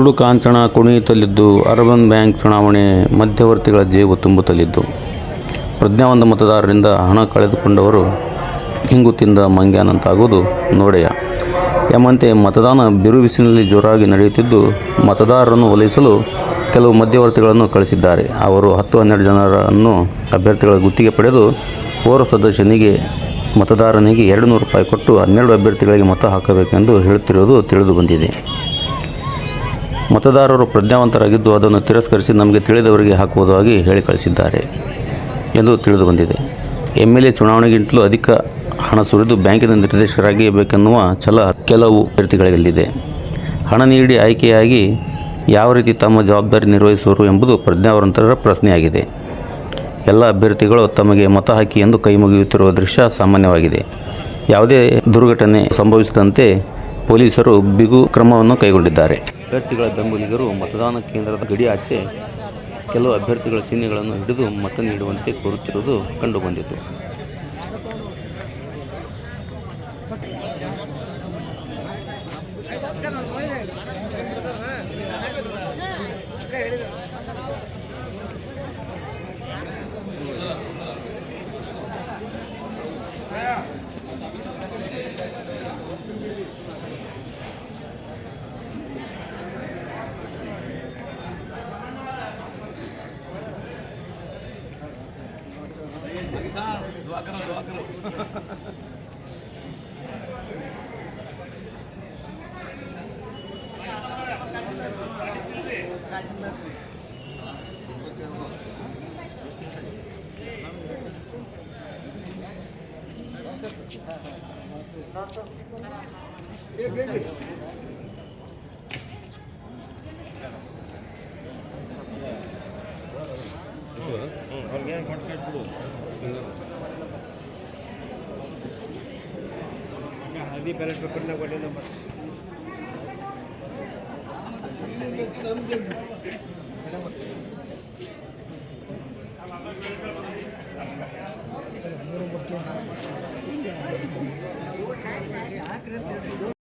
ಕುರುಡು ಕಾಂಚನ ಕುಣಿಯುತ್ತಲಿದ್ದು urban bank ಚುನಾವಣೆ ಮಧ್ಯವರ್ತಿಗಳ ಜೇಬು ತುಂಬುತ್ತಲಿದ್ದು. ಪ್ರಜ್ಞಾವಂತ ಮತದಾರರಿಂದ ಹಣ ಕಳೆದುಕೊಂಡವರು ಹಿಂಗು ತಿಂದ ಮಂಗ್ಯಾನಂತಾಗುವುದು ನೋಡೆಯ. ಎಂಬಂತೆ ಮತದಾನ ಬಿರುಬಿಸಿನಲ್ಲಿ ಜೋರಾಗಿ ನಡೆಯುತ್ತಿದ್ದು ಮತದಾರರನ್ನು ಒಲಿಸಲು ಕೆಲವು ಮಧ್ಯವರ್ತಿಗಳನ್ನು ಕಳಿಸಿದ್ದಾರೆ. ಅವರು ಹತ್ತು ಹನ್ನೆರಡು ಜನರನ್ನು ಅಭ್ಯರ್ಥಿಗಳ ಗುತ್ತಿಗೆ ಪಡೆದು ಓರ್ವ ಸದಸ್ಯನಿಗೆ ಮತದಾರನಿಗೆ ಎರಡು ನೂರು ರೂಪಾಯಿ ಕೊಟ್ಟು ಹನ್ನೆರಡು ಅಭ್ಯರ್ಥಿಗಳಿಗೆ ಮತ ಹಾಕಬೇಕೆಂದು ಹೇಳುತ್ತಿರುವುದು ತಿಳಿದು ಬಂದಿದೆ. ಮತದಾರರು ಪ್ರಜ್ಞಾವಂತರಾಗಿದ್ದು ಅದನ್ನು ತಿರಸ್ಕರಿಸಿ ನಮಗೆ ತಿಳಿದವರಿಗೆ ಹಾಕುವುದಾಗಿ ಹೇಳಿ ಕಳಿಸಿದ್ದಾರೆ ಎಂದು ತಿಳಿದು ಬಂದಿದೆ ಎಂ ಎಲ್ ಎ ಚುನಾವಣೆಗಿಂತಲೂ ಅಧಿಕ ಹಣ ಸುರಿದು ಬ್ಯಾಂಕಿನ ನಿರ್ದೇಶಕರಾಗಿರಬೇಕೆನ್ನುವ ಛಲ ಕೆಲವು ಅಭ್ಯರ್ಥಿಗಳಲ್ಲಿದೆ. ಹಣ ನೀಡಿ ಆಯ್ಕೆಯಾಗಿ ಯಾವ ರೀತಿ ತಮ್ಮ ಜವಾಬ್ದಾರಿ ನಿರ್ವಹಿಸುವರು ಎಂಬುದು ಪ್ರಜ್ಞಾವಂತರ ಪ್ರಶ್ನೆಯಾಗಿದೆ. ಎಲ್ಲ ಅಭ್ಯರ್ಥಿಗಳು ತಮಗೆ ಮತ ಹಾಕಿ ಎಂದು ಕೈ ಮುಗಿಯುತ್ತಿರುವ ದೃಶ್ಯ ಸಾಮಾನ್ಯವಾಗಿದೆ. ಯಾವುದೇ ದುರ್ಘಟನೆ ಸಂಭವಿಸದಂತೆ ಪೊಲೀಸರು ಬಿಗು ಕ್ರಮವನ್ನು ಕೈಗೊಂಡಿದ್ದಾರೆ. ಅಭ್ಯರ್ಥಿಗಳ ಬೆಂಬಲಿಗರು ಮತದಾನ ಕೇಂದ್ರದ ಗಡಿ ಆಚೆ ಕೆಲವು ಅಭ್ಯರ್ಥಿಗಳ ಚಿಹ್ನೆಗಳನ್ನು ಹಿಡಿದು ಮತ ನೀಡುವಂತೆ ಕೋರುತ್ತಿರುವುದು ಕಂಡುಬಂದಿತು. दुआ करो दुआ करो 응, 그냥 걷게 주로. A ver, no.